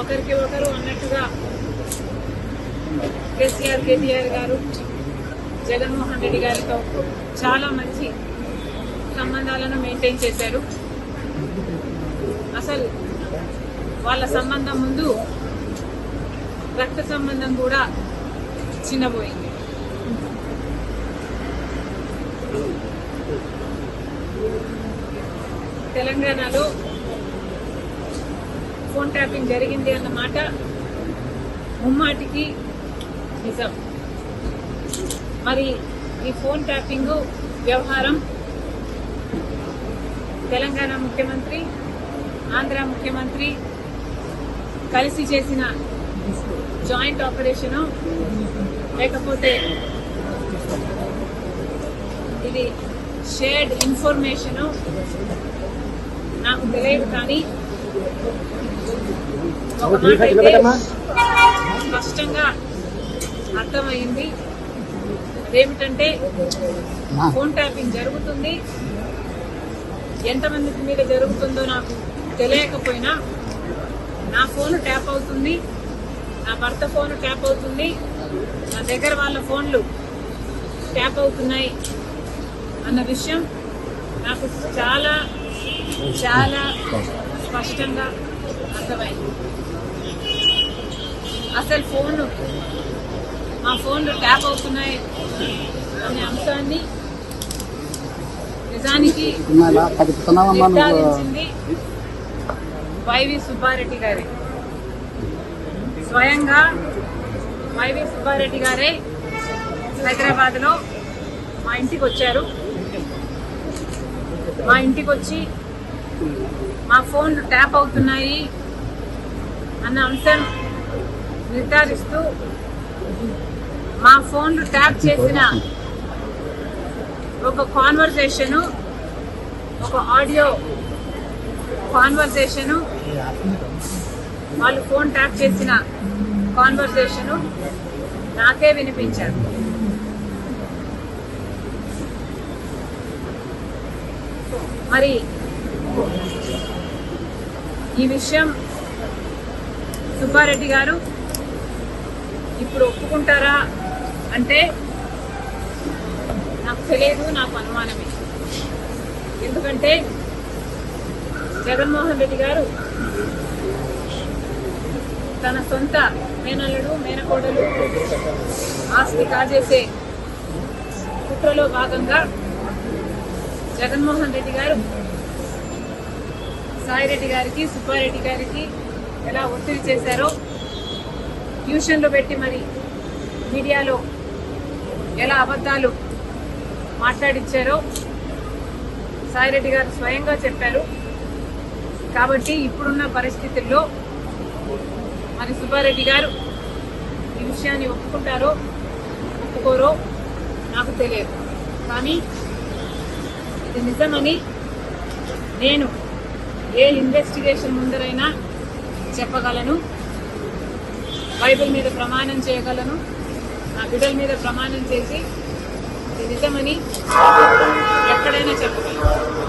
ఒకరికి ఒకరు అన్నట్టుగా కేసీఆర్ కేటీఆర్ గారు జగన్మోహన్ రెడ్డి గారితో చాలా మంచి సంబంధాలను మెయింటైన్ చేశారు. అసలు వాళ్ళ సంబంధం ముందు రక్త సంబంధం కూడా చిన్నబోయింది. తెలంగాణలో ఫోన్ ట్యాపింగ్ జరిగింది అన్నమాట ముమ్మాటికి నిజం. మరి ఈ ఫోన్ ట్యాపింగ్ వ్యవహారం తెలంగాణ ముఖ్యమంత్రి ఆంధ్ర ముఖ్యమంత్రి కలిసి చేసిన జాయింట్ ఆపరేషను లేకపోతే ఇది షేర్డ్ ఇన్ఫర్మేషను నాకు తెలియదు కానీ స్పష్టంగా అర్థమైంది. అదేమిటంటే ఫోన్ ట్యాపింగ్ జరుగుతుంది. ఎంతమంది మీద జరుగుతుందో నాకు తెలియకపోయినా నా ఫోన్ ట్యాప్ అవుతుంది. నా భర్త ఫోన్ ట్యాప్ అవుతుంది. నా దగ్గర వాళ్ళ ఫోన్లు ట్యాప్ అవుతున్నాయి అన్న విషయం నాకు చాలా చాలా స్పష్టంగా అర్థమైంది. అసలు ఫోన్ మా ఫోన్లు ట్యాప్ అవుతున్నాయి అనే అంశాన్ని నిజానికి నిర్ధారించింది వైవి సుబ్బారెడ్డి గారే. స్వయంగా వైవి సుబ్బారెడ్డి గారే హైదరాబాద్లో మా ఇంటికి వచ్చారు. మా ఇంటికి వచ్చి మా ఫోన్లు ట్యాప్ అవుతున్నాయి అన్న అంశం నిర్ధారిస్తూ మా ఫోన్లు ట్యాప్ చేసిన ఒక కాన్వర్సేషను ఒక ఆడియో కాన్వర్సేషను వాళ్ళు ఫోన్ ట్యాప్ చేసిన కాన్వర్సేషను నాకే వినిపించారు. మరి ఈ విషయం సుబ్బారెడ్డి గారు ఇప్పుడు ఒప్పుకుంటారా అంటే నాకు తెలియదు నాకు అనుమానమే. ఎందుకంటే జగన్మోహన్ రెడ్డి గారు తన సొంత మేనల్లుడు మేనకోడలు ఆస్తి కాజేసే కుట్రలో భాగంగా జగన్మోహన్ రెడ్డి గారు సాయిరెడ్డి గారికి సుబ్బారెడ్డి గారికి ఎలా ఒత్తిడి చేశారో ట్యూషన్లు పెట్టి మరి మీడియాలో ఎలా అబద్ధాలు మాట్లాడించారో సాయిరెడ్డి గారు స్వయంగా చెప్పారు. కాబట్టి ఇప్పుడున్న పరిస్థితుల్లో మరి సుబ్బారెడ్డి గారు ఈ విషయాన్ని ఒప్పుకుంటారో ఒప్పుకోరో నాకు తెలియదు. కానీ ఇది నిజమని నేను ఏ ఇన్వెస్టిగేషన్ ముందరైనా చెప్పగలను. బైబిల్ మీద ప్రమాణం చేయగలను. నా బిడ్డల మీద ప్రమాణం చేసి నిజమని ఎక్కడైనా చెప్పగలను.